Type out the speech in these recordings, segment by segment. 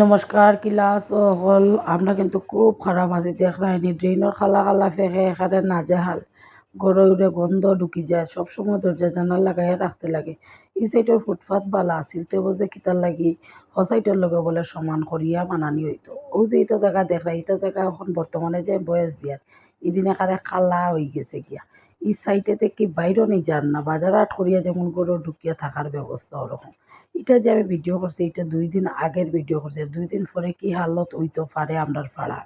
নমস্কার ক্লাস হল। আমরা কিন্তু খুব খারাপ আছি দেখ রাইনি ড্রেনের খালা খালা ফেঁকে এখানে নাজেহাল। গড়ে উড়ে গন্ধ ঢুকি যায়। সবসময় দরজা জানাল লাগাইয়া রাখতে লাগে। ই সাইডের ফুটপাথ বালা আছিল। তে বলছে কিতার লাগি হ সাইডের লগে বলে সমান করিয়া মানানি হইতো ও যে ইটা জায়গা দেখ ইটা জায়গা এখন বর্তমানে যে বয়স দিয়ার ইদিন এখানে খালা হয়ে গেছে গিয়া। ই সাইডেতে কি বাইরও নি যান না বাজার আট করিয়া যেমন গরু ঢুকিয়া থাকার ব্যবস্থা ওরকম এটা যে আমি ভিডিও করছি, এটা দুই দিন আগের ভিডিও করছি। দুই দিন পরে কি হালত হইতো পারে আমরার ফাড়া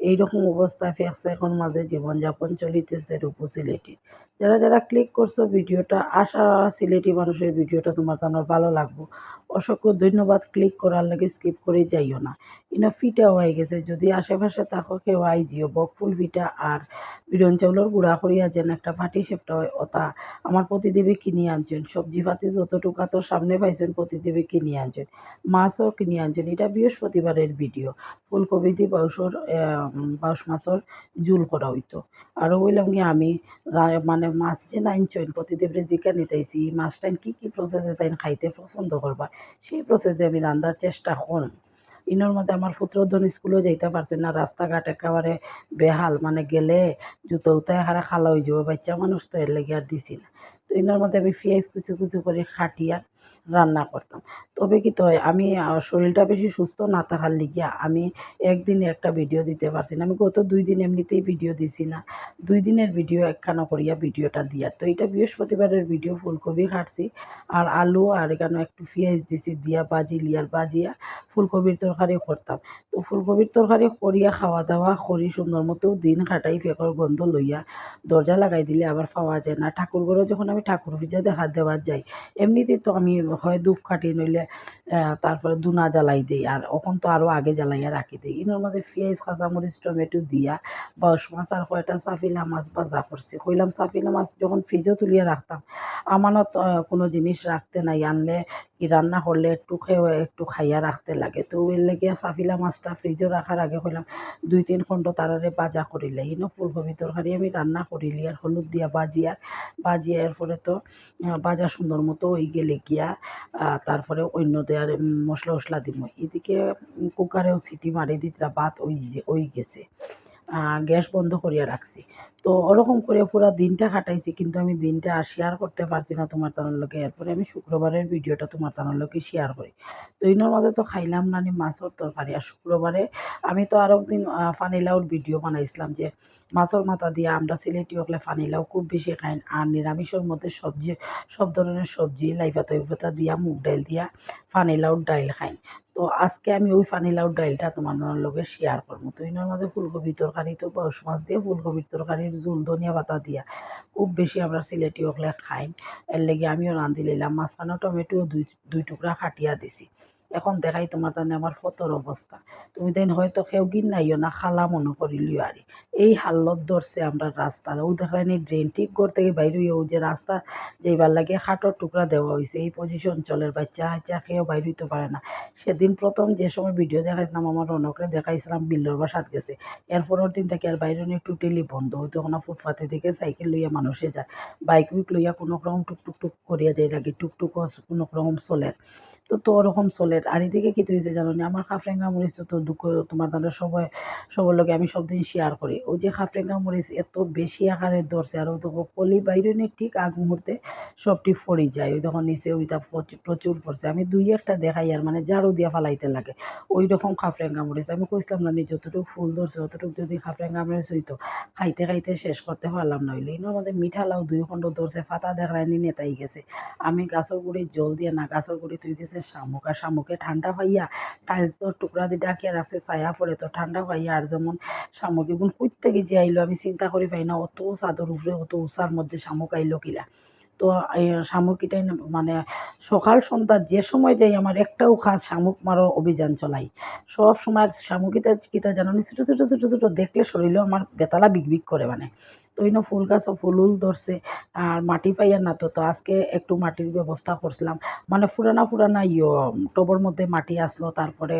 এইরকম অবস্থা ফেকছে এখন মাঝে জীবনযাপন চলিতেছে রূপু সিলেটি। যারা যারা ক্লিক করছ ভিডিওটা আশা সিলেটি মানুষের ভিডিওটা তোমার জানার ভালো লাগবো। অসংখ্য ধন্যবাদ ক্লিক করার লাগে স্কিপ করে যাইও না। ইনো ফিটা হয়ে গেছে। যদি আশেপাশে থাকো কেউ আই জিও বকফুল ফিটা আর বিরন চাউলের গুঁড়া করিয়া যেন একটা পাটি সেপটা হয়, ওটা আমার প্রতিদেবী কিনে আনছেন। সবজি পাতি যতটুকু তো সামনে পাইছেন প্রতিদেবী কিনে আনছেন। মাছও কিনে আনছেন। এটা বৃহস্পতিবারের ভিডিও। ফুলকপি দিয়ে বাউসর বাউস মাছর জুল করা হইতো। আরও বললাম কি, আমি মানে মাছ যে আনছেন প্রতিদেবরে জিকা নিতেছি মাছটা কি কি প্রসেসে তাই খাইতে পছন্দ করবা, সেই প্রসেসে আমি রান্নার চেষ্টা করম। ইনোর মধ্যে আমার পুত্রধন স্কুলেও যাইতে পারছে না, রাস্তাঘাট একেবারে বেহাল মানে গেলে জুতো উতায় হারা খালা হয়ে যাব, বাচ্চা মানুষ তো এর লেগে আর দিছি না। তো এনার মধ্যে আমি পেঁয়াজ কুচু কুচু করে খাটিয়া রান্না করতাম। তবে কি তো আমি শরীরটা বেশি সুস্থ না থাকার লিগিয়া আমি একদিনে একটা ভিডিও দিতে পারছি না। আমি গত দুই দিন এমনিতেই ভিডিও দিছি না। দুই দিনের ভিডিও একখানা করিয়া ভিডিওটা দিয়া। তো এটা বৃহস্পতিবারের ভিডিও ফুলকপি কাটছি আর আলু আর এখানে একটু পেঁয়াজ দিছি, দিয়া বাজি, লিয়ার বাজিয়া ফুলকপির তরকারি করতাম তো ফুলকপির তরকারি করিয়া খাওয়া দাওয়া করি সুন্দর মতো দিন কাটাই ফেকর গন্ধ লইয়া দরজা লাগাই দিলে আবার পাওয়া যায় না। ঠাকুর ঘরে যখন আমি ঠাকুর পূজা দেখা দেওয়ার যাই এমনিতেই তো আমি হয় ধূপ কাটি নইলে তারপরে দুনা জ্বালাই দিই আর এখন তো আরও আগে জ্বালাইয়া রাখি দিই। ইনোর মধ্যে পেঁয়াজ কাঁচামরিচ টমেটো দিয়া বাউশ মাছ আর কয়টা সাফিলা মাছ ভাজা করছি কইলাম সাফিলা মাছ যখন ফ্রিজও তুলিয়া রাখতাম আমানত কোনো জিনিস রাখতে নাই। আনলে কি রান্না করলে একটু খেয়ে একটু খাইয়া রাখতে লাগে। তো এর লেগে সাফিলা মাছটা ফ্রিজও রাখার আগে কইলাম, দুই তিন খণ্ড তারারে বাজা করিলে ইনো ফুলকপি তরকারি আমি রান্না করিলি আর হলুদ দিয়া বাজিয়ার বাজিয়া এরপরে তো বাজা সুন্দর মতো ওই গেলে গিয়া তারপরে অন্য দেয়ার মশলা মশলা দিব এদিকে কুকারেও সিটি মারি দিতরা ভাত ওই ওই গেছে। গ্যাস বন্ধ করিয়া রাখছি। তো ওরকম করে পুরো দিনটা কাটাইছি, কিন্তু আমি দিনটা আর শেয়ার করতে পারছি না তোমার তানোর লোকে। এরপরে আমি শুক্রবারের ভিডিওটা তোমার তানোর লোকে শেয়ার করি। তো ইনোর মধ্যে তো খাইলাম না নি মাছের তরকারি। আর শুক্রবারে আমি তো আরও একদিন ফানিলাউর ভিডিও বানাইছিলাম যে মাছের মাথা দিয়ে আমরা সিলেটি হকলে ফানিলাউ খুব বেশি খাই আর নিরামিষের মধ্যে সবজি, সব ধরনের সবজি, লাইফা উইফাতা দিয়া, মুগ ডাইল দিয়া ফানিলাউর ডাইল খাই তো আজকে আমি ওই ফানিলাউর ডাইলটা তোমার লোকে শেয়ার করব। তো এনার মধ্যে ফুলকপি তরকারি তো পৌষ মাছ দিয়ে ফুলকপির তরকারির জুল ধনিয়া পাতা দিয়া খুব বেশি আমরা সিলেটি হকলে খাই। এর লেগে আমিও রাঁধি লিলাম মাঝখানে টমেটো দুই দুই টুকরা কাটিয়া দিছি। এখন দেখাই তোমার তানে আমার ফটোর অবস্থা। তুমি তাই হয়তো কেউ নাইও না, খালা মনে করিলিও আর। এই হাল্লত ধরছে আমরা রাস্তা। ও দেখায়নি ড্রেন ঠিক করতে গিয়ে বাইরে ও যে রাস্তা যেইবার লাগে খাটোর টুকরা দেওয়া হয়েছে এই পজিশন চলের বাচ্চা হাচ্চা খেয়েও বাইর হইতে পারে না। সেদিন প্রথম যে সময় ভিডিও দেখাইছিলাম, আমার রনকরে দেখাইছিলাম, বিল্লর বাসাত গেছে। এরপরের দিন থেকে আর বাইরে নিয়ে টোটালি বন্ধ। হইতো কোনো ফুটপাতে থেকে সাইকেল লইয়া মানুষে যায়। বাইক উইক লইয়া কোনো রকম টুকটুক টুক করিয়া যায় লাগে, টুকটুক কোনো রকম চলে। তো তো ওরকম চলে। আর এদিকে কি হয়েছে জানো না, আমার খাফরেঙ্গা মরিচ তো দুঃখ, তোমার তাদের সবাই, সবার লগে আমি সব দিন শেয়ার করি। ওই যে খাফরেঙ্গা মরিচ এত বেশি আকারে ধরছে, আর ও তো কলি বাইরে ঠিক আগ মুহূর্তে সবটি ফড়ি যায়। ওই তখন নিচে ওইটা প্রচুর- পড়ছে আমি দুই একটা দেখাই, আর মানে ঝাড়ু দিয়া ফালাইতে লাগে। ওই রকম খাফরেঙ্গা মরিচ। আমি কইছিলাম না নি, যতটুকু ফুল ধরছে, অতটুকু যদি খাফরেঙ্গা মরিচ হইতো, খাইতে খাইতে শেষ করতে পারলাম না হইলে। এর মধ্যে মিঠা লাউ দুই খণ্ড ধরছে ফাতা দেখায়নি নেতাই গেছে। আমি গাছের গুড়ি জল দিয়ে না, গাছের গুড়ি তুই গেছে শামুক আর শামুকে ঠান্ডা হইয়া টাইলস তো টুকরা দিয়ে ডাকিয়া রাখছে, ছায়া পড়ে তো ঠান্ডা হইয়া। আর যেমন শামুক এগুন কই থেকে যে আইলো, আমি চিন্তা করি পাই না, অত চাদর উপরে, অত উষার মধ্যে শামুক আইলো কিলা। তো শামুকিটাই মানে সকাল সন্ধ্যা যে সময় যাই, আমার একটাও খাস শামুক মারো অভিযান চলাই। সব সময় শামুকিটা কিতা জানো ছোটো ছোটো ছোটো ছোটো দেখলে শরীরেও আমার বেতালা বিগ করে মানে। তো ইনো ফুল গাছও ফুল উল ধরছে, আর মাটি পাইয়া না তো তো আজকে একটু মাটির ব্যবস্থা করছিলাম। মানে ফুরানা ফুরানা ইয়ে টবর মধ্যে মাটি আসলো, তারপরে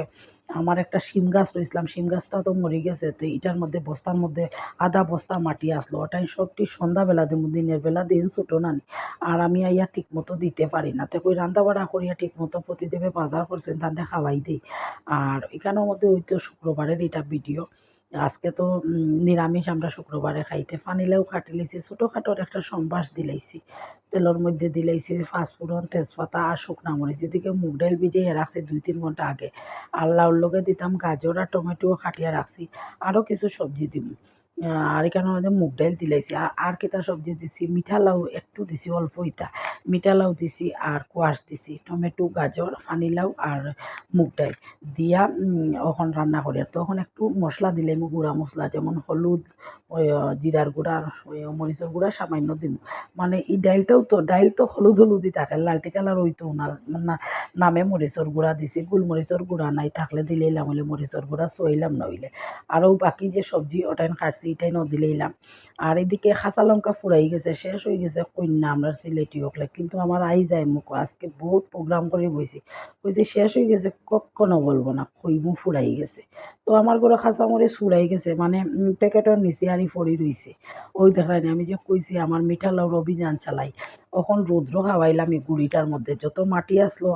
আমার একটা শিম গাছ রয়েছিলাম, শিম গাছটা তো মরে গেছে, তো এটার মধ্যে বস্তার মধ্যে আধা বস্তা মাটি আসলো। ওটাই সবটি সন্ধ্যাবেলা দিন, দিনের বেলা দিন ছোটো না আর আমি আইয়া ঠিক মতো দিতে পারি না। তো কই রান্না বাড়া করিয়া ঠিক মতো প্রতিদেবে বাজার করছেন, তাহলে খাওয়াই দিই। আর এখানের মধ্যে ওই তো শুক্রবারের এটা ভিডিও আজকে তো নিরামিষ আমরা শুক্রবারে খাইতে। ফানিলেও খাটিলেছি ছোটোখাটোর একটা সম্বাস দিলাইছি তেলের মধ্যে দিলাইছি ফাঁসফোড়ন তেজপাতা আর শুকনা মরিচ। এদিকে মুগ ডাল ভিজিয়ে রাখছি দুই তিন ঘণ্টা আগে। আর লগে দিতাম গাজর আর টমেটোও খাটিয়ে রাখছি। আরও কিছু সবজি দিব আর এখানে মধ্যে মুগ ডাল দিলাইছি। আর- কিতা সবজি দিছি? মিঠা লাউ একটু দিছি, অল্প ইটা। মিঠা লাউ দিছি আর কোয়াশ দিছি, টমেটো, গাজর ফানিলাউ আর মুগ ডাল দিয়া এখন রান্না করি। আর তখন একটু মশলা দিলে গুঁড়া মশলা, যেমন হলুদ জিরার গুঁড়া মরিচের গুঁড়া সামান্য দিব মানে এই ডাইলটাও তো, ডাইল তো হলুদ হলুদই থাকে, লালটি কালার হইতো না। নামে মরিচের গুঁড়া দিছি, গোলমরিচের গুঁড়া নাই থাকলে দিলেইলাম হইলে মরিচের গুঁড়া, সইলাম নইলে আরও বাকি যে সবজি ওটাই কাটছি। এটাই নদী লইলাম আর এদিকে খাঁচা লঙ্কা ফুরাই গেছে, শেষ হয়ে গেছে কন্যা আমরা সিলেটি হকলে কিন্তু আমার আই যায় মুখ, আজকে বহুত প্রোগ্রাম করে বইছি। বইছি শেষ হয়ে গেছে কখনো বলব না, কইমু ফুরাই গেছে। তো আমার ঘরে খাঁচা মরে ফুরাই গেছে মানে প্যাকেটের নিচে আরই ফড়ি রইছে। ওই দেখায় আমি যে কইছি, আমার মিঠা লাউর অভিযান চালাই। এখন রৌদ্র হাওয়াইলাম এই গুড়িটার মধ্যে যত মাটি আসলো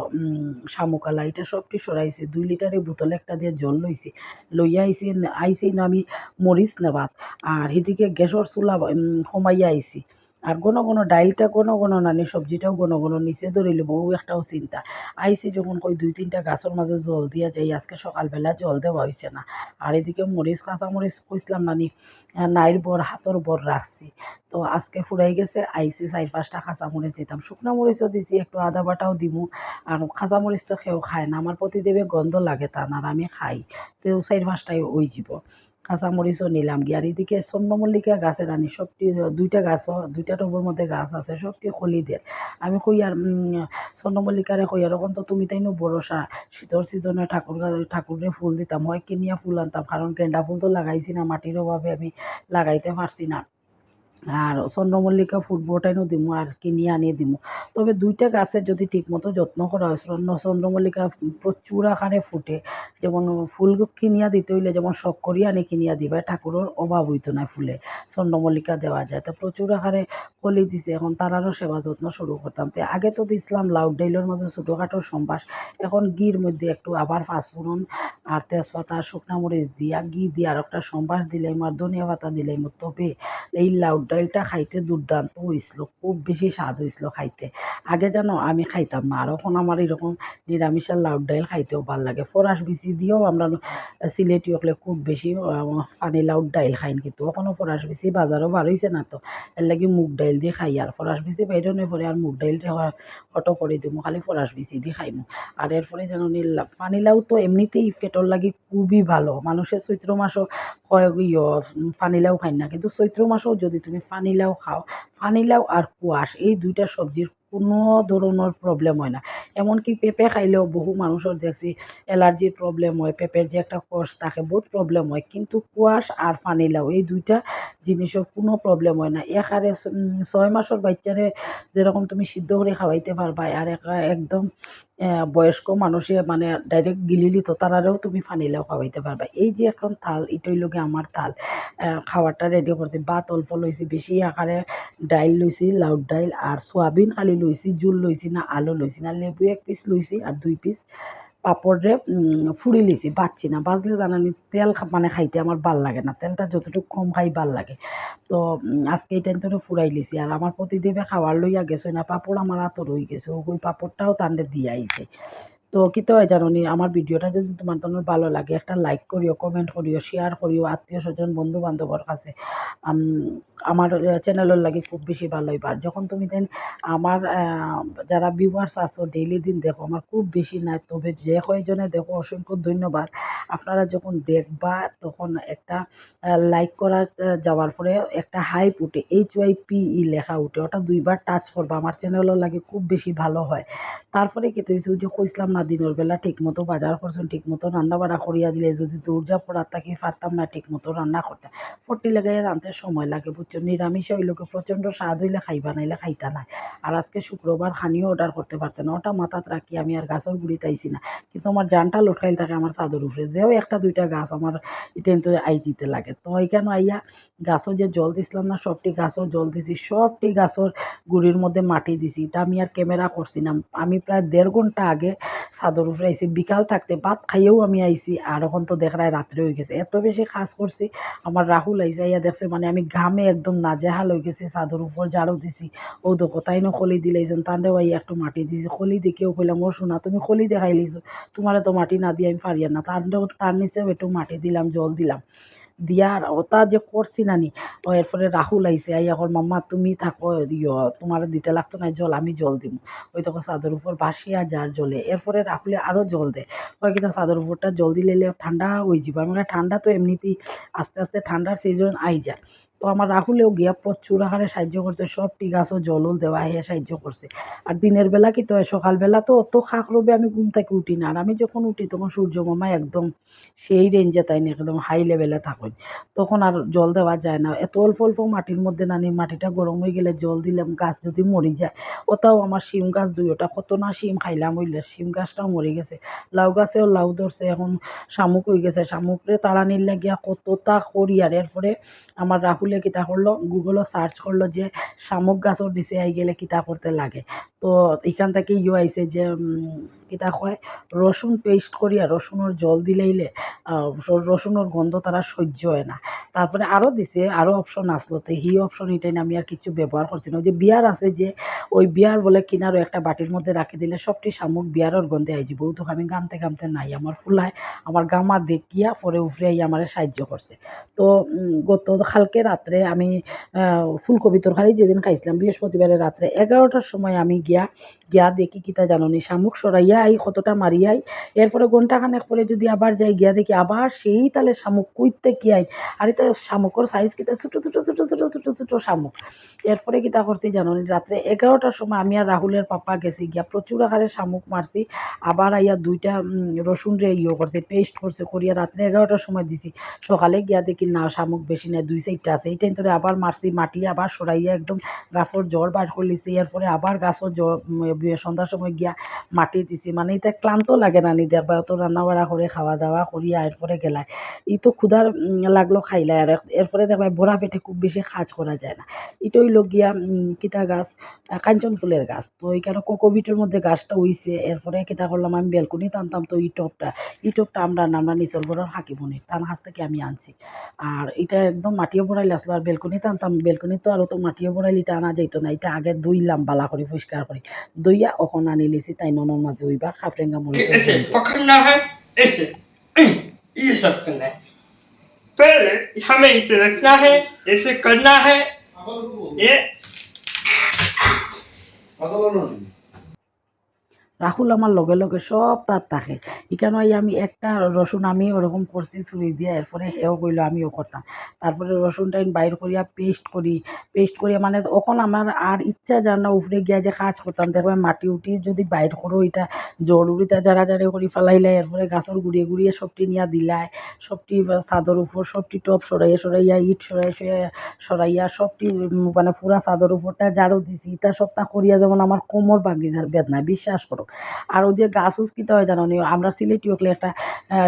শামুকালা এটা সবটি সরাইছি দুই লিটারে বোতলে একটা দিয়ে জল লইছি লইয়া আইছি আইছি না আমি মরিচ নেবাত আর এদিকে গ্যাসর চুলা উম, কমাইয়া আইছি। আর কোনো কোনো ডাইলটা কোনো কোনো নানি সবজিটাও কোনো কোনো নিচে ধরিলে, বউ একটাও চিন্তা। আইসি যখন কই দুই তিনটা গাছের মাঝে জল দিয়া যাই আজকে সকালবেলা জল দেওয়া হয়েছে না। আর এদিকে মরিচ কাঁচা মরিচ কইছিলাম নানি নাইর বর হাতর বর রাখছি তো আজকে ফুরাই গেছে আইসি চার পাঁচটা কাঁচা মরিচ দিতাম। শুকনো মরিচও দিছি, একটু আদা বাটাও দিমু। আর কাঁচা মরিচ তো কেউ খায় না আমার প্রতিদেবে গন্ধ লাগে তা না আর আমি খাই। তো চার পাঁচটাই ওই যাব। কাঁচা মরিচও নিলাম গিয়ে। আর এদিকে স্বর্ণমল্লিকা গাছের আনি, সবটি দুইটা গাছ, দুইটা টবের মধ্যে গাছ আছে, সবটি খলি দিয়ে। আমি কই আর স্বর্ণমল্লিকারে কই আর ওখান তো তুমি তাইনো বরসা শীতর সিজনে ঠাকুর গা- ঠাকুরে ফুল দিতাম, হয় কিনিয়া ফুল আনতাম, কারণ গেন্দা ফুল তো লাগাইছি না, মাটির অভাবে আমি লাগাইতে পারছি না। আর চন্দ্রমল্লিকা ফুটবটাইনও দিমু আর কিনিয়ে আনিয়ে দিমু। তবে দুইটা গাছের যদি ঠিকমতো যত্ন করা হয়, চন্দ্র চন্দ্রমল্লিকা প্রচুর আকারে ফুটে। যেমন ফুল কিনিয়া দিতে হইলে যেমন শখ করিয়া আনি, কিনিয়া দিবে। ঠাকুরের অভাব হইতো না ফুলে, চন্দ্রমল্লিকা দেওয়া যায়। তো প্রচুর আকারে কলি দিছে। এখন তারারও সেবা যত্ন শুরু করতাম। তো আগে তো দিছিলাম লাউ ডাইলের মধ্যে ছোটোখাটো সম্বাস। এখন গির মধ্যে একটু আবার ফাঁসফোড়ন আর তেজপাতা, শুকনা মরিচ দিয়া, ঘি দিয়ে আর একটা সম্বাস দিলাম আর ধনিয়া পাতা দিলাম তবে এই লাউ ডালটা খাইতে দুর্দান্ত হয়েছিল খুব বেশি স্বাদ হয়েছিল খাইতে। আগে জানো, আমি খাইতাম না, আর এখন আমার এরকম নিরামিষের লাউ ডাল খাইতেও ভালো লাগে। ফরাস বিচি দিয়েও আমরা সিলেটি হকলে খুব বেশি পানি লাউ ডাইল খাইন কিন্তু এখনও ফরাস বিচি বাজারও বার হয়েছে না তো। এর লাগি মুগ ডাইল দিয়ে খাই, আর ফরাস বিচি বাইরেও নেই পরে, আর মুগ ডাইলটা অটো করে দিমু খালি ফরাস বিচি দিয়ে খাইমু। আর এরপরে যেন নীল পানি লাউ তো এমনিতেই পেটর লাগি খুবই ভালো। মানুষের চৈত্র মাসও কয় ইয় পানিলাও খাই না, কিন্তু চৈত্র মাসেও যদি তুমি পানিলাও খাও। পানিলাও আর কুয়াশ, এই দুইটা সবজির কোনো ধরনের প্রবলেম হয় না। এমনকি পেঁপে খাইলেও বহু মানুষের দেখছি অ্যালার্জির প্রবলেম হয়, পেঁপের যে একটা কষ থাকে বহুত প্রবলেম হয়। কিন্তু কুয়াশ আর পানিলাও এই দুইটা জিনিসের কোনো প্রবলেম হয় না। একারে ছয় মাসের বাচ্চারে যেরকম তুমি সিদ্ধ করে খাওয়াইতে পারবা আর একা- একদম বয়স্ক মানুষে মানে ডাইরেক্ট গিলিলি তো তারারেও তুমি ফানিলেও খাওয়াইতে পারবা। এই যে এখন থাল এটাই লোকে আমার থাল খাবারটা রেডি করছি। ভাত অল্প লইছি বেশি আকারে ডাইল লইছি লাউ ডাইল, আর সোয়াবিন খালি লইছি, জোল লইছি না আলু লইছি না, লেবু এক পিস লইছি আর দুই পিস পাপড়ে ফুড়ি লিছি, বাচ্ছি না। বাজলে জানানি তেল মানে খাইতে আমার ভালো লাগে না। তেলটা যতটুকু কম খাই ভালো লাগে। তো আজকে এই টাইম তো ফুরাই লিছি। আর আমার প্রতিদেবে খাওয়ার লইয়া গেছে না। পাপড় আমার হাতও রয়ে গেছে। ওই পাপড়টাও তান্ডে দিয়ে আইছে তো কিতো হয় জানো আমার ভিডিওটা যদি তোমার তোমার ভালো লাগে, একটা লাইক করিও কমেন্ট করিও শেয়ার করিও আত্মীয় স্বজন বন্ধু বান্ধবর কাছে আমার চ্যানেলের লাগে খুব বেশি ভালো হইবা। আর যখন তুমি দেন আমার যারা ভিউয়ার্স আছো ডেইলি দিন দেখো, আমার খুব বেশি নাই তবে যে কয়জনে দেখো, অসংখ্য ধন্যবাদ। আপনারা যখন দেখবা, তখন একটা লাইক করা যাওয়ার পরে একটা হাইপ উঠে এইচ ওয়াই পি ই লেখা উঠে, ওটা দুইবার টাচ করবা, আমার চ্যানেলের লাগে খুব বেশি ভালো হয়। তারপরে কি তুই যে কইছিলাম না, দিনের বেলা ঠিক মতো বাজার করছেন, ঠিক মতো রান্না বাড়া করিয়া দিলে, যদি দৌড়জা পড়ার থাকি, পারতাম না ঠিক মতো রান্না করতে। ফটি লাগাই রাঁধতে সময় লাগে, বুঝছ? নিরামিষ হইলোকে প্রচণ্ড স্বাদ হইলে খাইবা, নাইলে খাইতা নাই আর আজকে শুক্রবার খানিও অর্ডার করতে পারতেন না। ওটা মাথাত রাখি, আমি আর গাছের গুড়িতে আইছি না। কিন্তু আমার জানটা লটকাইল থাকে আমার চাদর উপরে। যেও একটা, দুইটা গাছ আমার এটা তো আই দিতে লাগে। তো এইখানে আইয়া গাছও যে জল দিছিলাম না, সবটি গাছও জল দিছি, সবটি গাছর গুড়ির মধ্যে মাটি দিছি। তা আমি আর ক্যামেরা করছি না। আমি প্রায় দেড় ঘণ্টা আগে চাদর উপরে আইছি। বিকাল থাকতে ভাত খাইয়েও আমি আইছি। আর এখন তো দেখায় রাত্রে হয়ে গেছে। এত বেশি কাজ করছি, আমার রাহুল আইসা ইয়া দেখছে মানে আমি ঘামে একদম নাজেহাল হয়ে গেছে চাদর উপর ঝাড়ু দিছি। ও দেখো, তাই না খলি দিলাইছেন তান্ডেও আই একটু মাটি দিছি। খলি দেখিও কইলাম ও শোনা, তুমি খলি দেখাই লিছো। তোমার তো মাটি না দিয়ে, আমি পারিয়া না। তান্ডেও তার নিচেও একটু মাটি দিলাম, জল দিলাম। দিয়ার ওটা যে করছি নানি ও এরপরে রাহুল আইসে আই এখন মাম্মা, তুমি থাকো, ইয় তোমার দিতে লাগতো না জল, আমি জল দিব ওই তখন চাদর উপর বাসিয়া যার জলে এরপরে রাহুলে আরও জল দেয় কয় কিন্তু চাদর উপরটা জল দিলে ঠান্ডা হয়ে যাবে। আমি ঠান্ডা তো এমনিতেই আস্তে আস্তে ঠান্ডার সিজন আই যায়। তো আমার রাহুলেও গিয়া প্রচুর আকারে সাহায্য করছে সবটি গাছও জলও দেওয়া হয়ে সাহায্য করছে। আর দিনের বেলা কি তো সকালবেলা তো অত খাক রবে আমি ঘুম থেকে উঠি না। আর আমি যখন উঠি তখন সূর্য মামা একদম সেই রেঞ্জে তাই না, একদম হাই লেভেলে থাকেন। তখন আর জল দেওয়া যায় না। এত অল্প অল্প মাটির মধ্যে নানি মাটিটা গরম হয়ে গেলে জল দিলাম, গাছ যদি মরি যায়। ওটাও আমার শিম গাছ দুই, ওটা কত না শিম খাইলাম হইলে, শিম গাছটাও মরে গেছে। লাউ গাছেও লাউ ধরছে, এখন শামুক হয়ে গেছে। শামুকরে তাড়ানির লাগিয়া কতটা করি আর এরপরে আমার রাহুলে কিতা করল গুগলও সার্চ করল যে শামুক গাছর নিচে আই গেলে কিতা করতে লাগে। তো এখান থেকে ইয়ে আইছে যে এটা হয়, রসুন পেস্ট করিয়া রসুনের জল দিলেইলে রসুনের গন্ধ তারা সহ্য হয় না। তারপরে আরও দিছে আরও অপশন আসলো তো হি অপশন এটাই আমি আর কিছু ব্যবহার করছি না। ওই যে বিয়ার আছে যে, ওই বিয়ার বলে কিনারও একটা বাটির মধ্যে রাখি দিলে সবটি শামুক বিয়ারের গন্ধে আই যাব তো আমি গামতে গামতে নাই, আমার ফুলায়, আমার গামা দেখিয়া পরে উফরে আই আমার সাহায্য করছে। তো গত কালকে রাত্রে আমি ফুলকপি তরকারি যেদিন খাইছিলাম বৃহস্পতিবারের রাত্রে এগারোটার সময় আমি গিয়া গিয়া দেখি কিতা জাননি। শামুক সরাইয়া কতটা মারিয়াই। এরপরে ঘণ্টা খানেক পরে যদি আবার যাই, গিয়া দেখি আবার সেই তালে শামুক কুইতে কি আই আর এটা শামুকর সাইজ কিতা? ছোটো ছোটো ছোটো ছোটো ছোটো ছোটো শামুক। এরপরে কিতা করছি জাননি? রাত্রে এগারোটার সময় আমি আর রাহুলের পাপা গেছি গিয়া। প্রচুর আকারে শামুক মারছি আবার আইয়া দুইটা রসুন রে ইয়ে করছে পেস্ট করছে করিয়া রাত্রে এগারোটার সময় দিছি। সকালে গিয়া দেখি না, শামুক বেশি না দুই সাইডটা আছে। এই টাইম ধরে আবার মারছি মাটি আবার সরাইয়া একদম গাছর জল বার করে লিছি এরপরে আবার গাছর সন্ধ্যার সময় গিয়া মাটি দিছি। মানে এটা ক্লান্ত লাগে না নি দেখবা তো রান্না বাড়া করে খাওয়া দাওয়া করিয়া এরপরে গেলায় ই তো ক্ষুধার লাগল খাইলাই আর এরপরে দেখবা ভরা পেটে খুব বেশি কাজ করা যায় না। এটা হইল গিয়া কিতা গাছ কাঞ্চন ফুলের গাছ। তো এইখানে কোকোবিটের মধ্যে গাছটা হইছে এরপরে কিতা করলাম আমি বেলকুনি টানতাম তো ইটপটা। ইটপটা আমরা আমরা নিচল ঘরের হাকিমনির তার কাছ থেকে আমি আনছি। আর এটা একদম মাটিও বড়াইলে আসলো আর বেলকুনি টানতাম। বেলকুনি তো আর তো মাটিও বড়াইলে এটা আনা যাইতো না। এটা আগে দুইলাম বালা করে পরিষ্কার করে দইয়া অখন আনি লিছি তাই ননর মাঝে হইবা খাফরেঙ্গা कि মরিচ ऐसे पकड़ना है ऐसे ये सब करना है पहले हमें इसे रखना है ऐसे करना है ये রাহুল আমার লগে লগে সব তার থাকে। এখানে আমি একটা রসুন আমি ওরকম করছি, ছুরি দিয়ে এরপরে হেও কইলো আমিও করতাম। তারপরে রসুনটা বাইর করিয়া পেস্ট করি। পেস্ট করিয়া মানে তখন আমার আর ইচ্ছা যার না উপরে গিয়া যে কাজ করতাম দেখবে মাটি উঠি যদি বাইর করো, এটা জরুরিটা যারা যারা করি ফেলাইলে, এরপরে গাছের গুড়িয়ে গুড়িয়ে সবটি নিয়া দিলাই, সবটি চাদর উপর সবটি টপ সরাইয়া সরাইয়া, ইট সরাই সরাইয়া সবটি মানে পুরা চাদর উপরটা ঝাড়ু দিছি। ইটা সপ্তাহ করিয়া যেমন আমার কোমর বাগিজার বেদনা বিশ্বাস করো। আর যে গাছ উস কিতা হয় জানো? আমরা সিলেটি হকলে একটা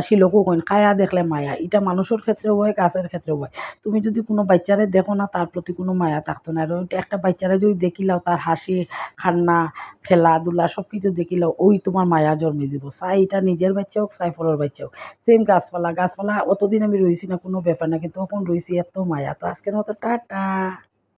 শিলকও কইন, কায়া দেখলে মায়া। এটা মানুষের ক্ষেত্রেও হয়, গাছের ক্ষেত্রেও হয়। তুমি যদি কোনো বাচ্চারে দেখো না, তার প্রতি কোনো মায়া থাকতো না। আর একটা বাচ্চারে যদি দেখিলাও, তার হাসি, খান্না, খেলাধুলা সব কিছু দেখিলাও, ওই তোমার মায়া জন্মে দিব। চাই এটা নিজের বাচ্চা হোক, চাই ফলের বাচ্চা হোক। সেম গাছপালা। গাছপালা অতদিন আমি রইছি না, কোনো ব্যাপার না। কিন্তু তখন রইছি এত মায়া। তো আজকের মতো টাটা।